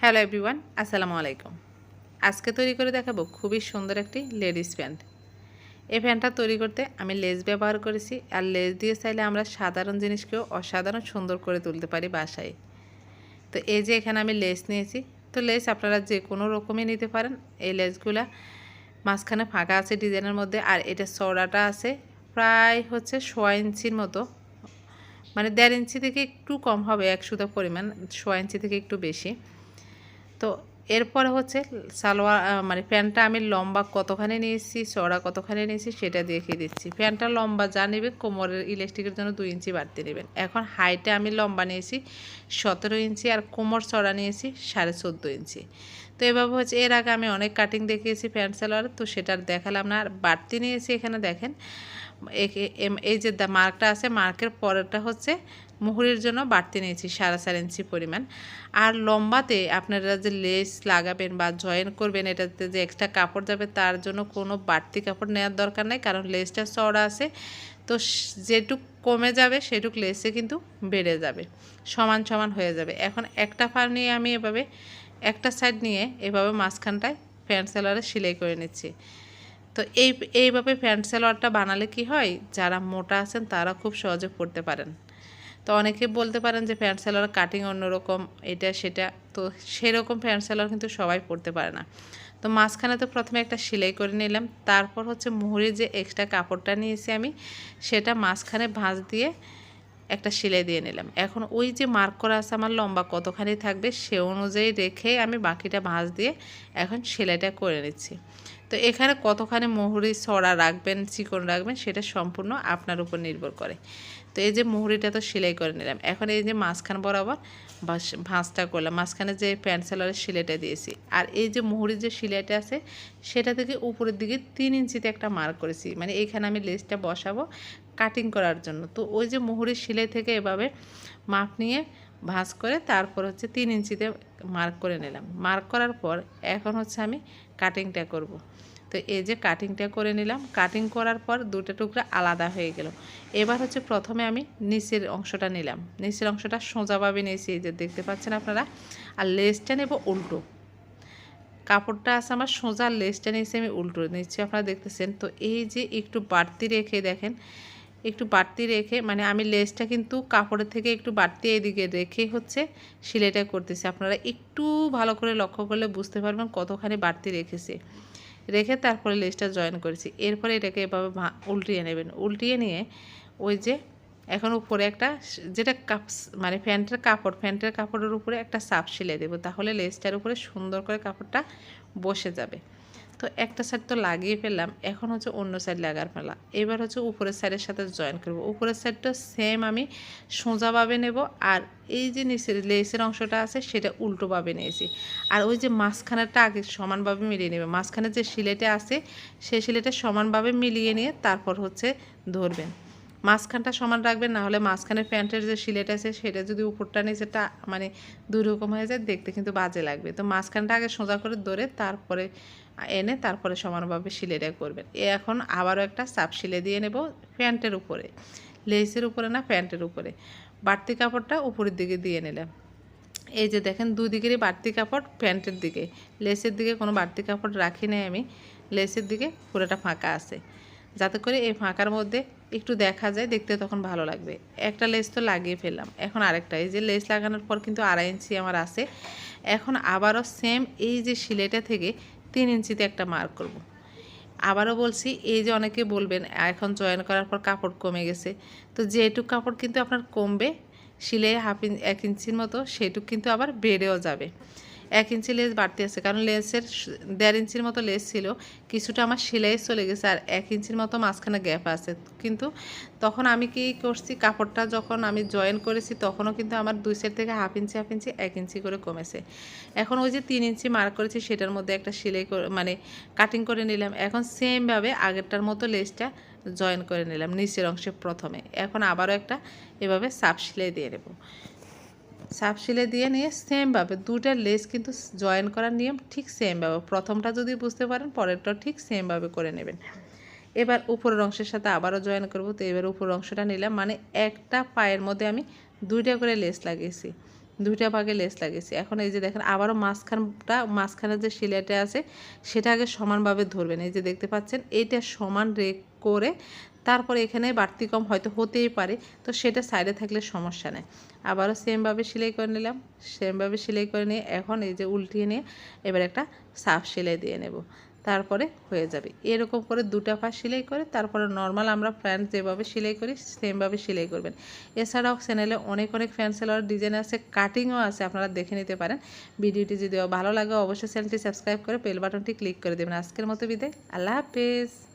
Hello everyone আসসালামু আলাইকুম। আজকে তৈরি করে দেখাবো খুবই সুন্দর একটি লেডিস প্যান্ট। এই প্যান্টটা তৈরি করতে আমি লেস ব্যবহার করেছি আর লেস দিয়ে চাইলে আমরা সাধারণ জিনিসকেও অসাধারণ সুন্দর করে তুলতে পারি বাসায়। তো এই যে এখানে আমি লেস নিয়েছি, তো লেস আপনারা যে কোনো রকমই নিতে পারেন। এই লেসগুলা মাঝখানে ফাঁকা আছে ডিজাইনের মধ্যে আর এটা চড়াটা আছে প্রায় হচ্ছে সোয়া ইঞ্চির মতো। মানে দেড় ইঞ্চি থেকে একটু কম হবে এক পরিমাণ, সোয়া ইঞ্চি থেকে একটু বেশি। তো এরপরে হচ্ছে সালোয়ার মানে প্যান্টটা আমি লম্বা কতখানি নিয়েছি চড়া কতখানি নিয়েছি সেটা দেখিয়ে দিচ্ছি। প্যান্টটা লম্বা, যা নেবেন কোমরের ইলাস্টিকের জন্য দুই ইঞ্চি বাড়তে নেবেন। এখন হাইটে আমি লম্বা নিয়েছি সতেরো ইঞ্চি আর কোমর চড়া নিয়েছি সাড়ে চোদ্দ ইঞ্চি। তো এভাবে হচ্ছে, এর আগে আমি অনেক কাটিং দেখিয়েছি প্যান্ট সালোয়ার তো সেটা আর দেখালাম না, আর বাড়তি নিয়েছি এখানে দেখেন। এই যে মার্কটা আছে মার্কের পরেরটা হচ্ছে মুহুরির জন্য বাড়তি নিয়েছি, সাড়ে চার ইঞ্চি পরিমাণ। আর লম্বাতে আপনারা যে লেস লাগাবেন বা জয়েন করবেন, এটাতে যে এক্সট্রা কাপড় যাবে, তার জন্য কোনো বাড়তি কাপড় নেওয়ার দরকার নেই, কারণ লেসটা চড়া আছে। তো যেটুক কমে যাবে, সেটুক লেসে কিন্তু বেড়ে যাবে, সমান সমান হয়ে যাবে। এখন একটা ফার নিয়ে আমি এভাবে একটা সাইড নিয়ে এভাবে মাঝখানটায় প্যান্ট সেলারে সেলাই করে নিচ্ছি। তো এই, এইভাবে প্যান্ট সালোয়ারটা বানালে কি হয়? যারা মোটা আছেন তারা খুব সহজে পড়তে পারেন। তো অনেকে বলতে পারেন যে প্যান্ট সালোয়ার কাটিং অন্যরকম, এটা সেটা। তো সেরকম প্যান্ট সালোয়ার কিন্তু সবাই পরতে পারে না। তো মাঝখানে তো প্রথমে একটা সেলাই করে নিলাম, তারপর হচ্ছে মুহুরির যে এক্সট্রা কাপড়টা নিয়েছি আমি, সেটা মাঝখানে ভাঁজ দিয়ে একটা সেলাই দিয়ে নিলাম। এখন ওই যে মার্ক করা আছে আমার লম্বা কতখানি থাকবে সে অনুযায়ী রেখে আমি বাকিটা ভাঁজ দিয়ে এখন সেলাইটা করে নিচ্ছি। তো এখানে কতখানি মহুরি ছড়া রাখবেন, চিকন রাখবেন সেটা সম্পূর্ণ আপনার উপর নির্ভর করে। তো এই যে মুহুরিটা তো সেলাই করে নিলাম। এখন এই যে মাঝখান বরাবর ভাঁজটা করলাম। মাঝখানে যে প্যান্ট সেলারের সেলাইটা দিয়েছি। আর এই যে মুহুরির যে সেলাইটা আছে, সেটা থেকে উপরের দিকে তিন ইঞ্চিতে একটা মার্ক করেছি। মানে এখানে আমি লেসটা বসাবো কাটিং করার জন্য। তো ওই যে মুহুরির সেলাই থেকে এভাবে মাপ নিয়ে ভাঁজ করে তারপর হচ্ছে তিন ইঞ্চিতে মার্ক করে নিলাম। মার্ক করার পর এখন হচ্ছে আমি কাটিংটা করব। তো এই যে কাটিংটা করে নিলাম। কাটিং করার পর দুটো টুকরা আলাদা হয়ে গেল। এবার হচ্ছে প্রথমে আমি নিচের অংশটা নিলাম। নিচের অংশটা সোজাভাবে নিয়েছি, এই যে দেখতে পাচ্ছেন আপনারা। আর লেসটা নেব উল্টো। কাপড়টা আছে আমার সোজা লেসটা নিয়েছি আমি উল্টো। নিচ্ছি আপনারা দেখতেছেন। তো এই যে একটু বাড়তি রেখে দেখেন, একটু বাড়তি রেখে মানে আমি লেসটা কিন্তু কাপড়ের থেকে একটু বাড়তি এদিকে রেখে হচ্ছে সেলাইটা করতেছি। আপনারা একটু ভালো করে লক্ষ্য করলে বুঝতে পারবেন কতখানি বাড়তি রেখেছে। রেখে তারপরে লেসটা জয়েন করেছি। এরপরে এটাকে এভাবে উল্টিয়ে নেবেন। উল্টিয়ে নিয়ে ওই যে এখন উপরে একটা যেটা কাপ মানে প্যান্টের কাপড় প্যান্টের কাপড়ের উপরে একটা সাপ সেলাই দেবো। তাহলে লেসটার উপরে সুন্দর করে কাপড়টা বসে যাবে। তো একটা সাইড তো লাগিয়ে ফেললাম, এখন হচ্ছে অন্য সাইড লাগার ফেলা এবার হচ্ছে উপরের সাইডের সাথে জয়েন করব। উপরের সাইডটা সেম আমি সোজাভাবে নেব আর এই যে নিচের লেসের অংশটা আছে, সেটা উল্টোভাবে নিয়েছি। আর ওই যে মাঝখানেরটা আগে সমানভাবে মিলিয়ে নেবে। মাঝখানে যে সিলেটে আছে সেই সিলেটে সমানভাবে মিলিয়ে নিয়ে তারপর হচ্ছে ধরবেন। মাঝখানটা সমান রাখবেন, না হলে মাঝখানের প্যান্টের যে সিলেট আছে, সেটা যদি উপরটা নিচেটা মানে দুই রকম হয়ে যায়, দেখতে কিন্তু বাজে লাগবে। তো মাঝখানটা আগে সোজা করে ধরে তারপরে এনে তারপরে সমানভাবে সিলেটা করবেন। এখন আবারও একটা চাপ সিলে দিয়ে নেব প্যান্টের উপরে, লেসের উপরে না প্যান্টের উপরে। বাড়তি কাপড়টা উপরের দিকে দিয়ে নিলাম। এই যে দেখেন দুদিকেরই বাড়তি কাপড় প্যান্টের দিকে। লেসের দিকে কোনো বাড়তি কাপড় রাখি নাই আমি, লেসের দিকে পুরোটা ফাঁকা আছে। যাতে করে এই ফাঁকার মধ্যে একটু দেখা যায়, দেখতে তখন ভালো লাগবে। একটা লেস তো লাগিয়ে ফেললাম। এখন আরেকটা, এই যে লেস লাগানোর পর কিন্তু আড়াই ইঞ্চি আমার আছে। এখন আবারও সেম এই যে সিলেটা থেকে তিন ইঞ্চিতে একটা মার্ক করব। আবারও বলছি, এই যে অনেকে বলবেন, এখন জয়েন করার পর কাপড় কমে গেছে। তো যেটুক কাপড় কিন্তু আপনার কমবে সিলে হাফ ইঞ্চ এক ইঞ্চির মতো, সেটুক কিন্তু আবার বেড়েও যাবে। এক ইঞ্চি লেস বাড়তি আছে, কারণ লেসের দেড় ইঞ্চির মতো লেস ছিল, কিছুটা আমার সেলাই চলে গেছে আর এক ইঞ্চির মতো মাঝখানে গ্যাপ আছে। কিন্তু তখন আমি কি করছি, কাপড়টা যখন আমি জয়েন করেছি তখনও কিন্তু আমার দুই সাইড থেকে হাফ ইঞ্চি হাফ ইঞ্চি, এক ইঞ্চি করে কমেছে। এখন ওই যে তিন ইঞ্চি মার্ক করেছি সেটার মধ্যে একটা সেলাই মানে কাটিং করে নিলাম। এখন সেমভাবে আগেরটার মতো লেসটা জয়েন করে নিলাম নিচের অংশে প্রথমে। এখন আবারও একটা এভাবে সাপ সেলাই দিয়ে নেব। সাপ সেলাই দিয়ে নিয়ে সেমভাবে দুটা লেস কিন্তু জয়েন করার নিয়ম ঠিক সেমভাবে প্রথমটা যদি বুঝতে পারেন পরেরটাও ঠিক সেমভাবে করে নেবেন। এবার উপরের অংশের সাথে আবারও জয়েন করব। তো এবার উপরের অংশটা নিলাম মানে একটা পায়ের মধ্যে আমি দুইটা করে লেস লাগিয়েছি। দুইটা ভাগে লেস লাগিয়েছি। এখন এই যে দেখেন, আবারও মাঝখানটা, মাঝখানের যে সিলাইটা আছে সেটা আগে সমানভাবে ধরবেন। এই যে দেখতে পাচ্ছেন, এইটা সমান রেক করে তারপরে এখানে বাড়তি কম হয়তো হতেই পারে। তো সেটা সাইডে থাকলে সমস্যা নেই। আবারও সেমভাবে সেলাই করে নিলাম। সেমভাবে সেলাই করে নিয়ে এখন এই যে উল্টিয়ে নিয়ে এবার একটা সাফ সেলাই দিয়ে নেব। তারপরে হয়ে যাবে। এরকম করে দুটা পা সেলাই করে তারপরে নর্মাল আমরা প্যান্ট যেভাবে সেলাই করি সেমভাবে সেলাই করবেন। এছাড়াও চ্যানেলে অনেক অনেক ফ্যান সেলার ডিজাইন আছে কাটিংও আছে, আপনারা দেখে নিতে পারেন। ভিডিওটি যদি ভালো লাগে, অবশ্যই চ্যানেলটি সাবস্ক্রাইব করে বেল বাটনটি ক্লিক করে দেবেন। আজকের মতো বিদায়। আল্লাহ হাফেজ।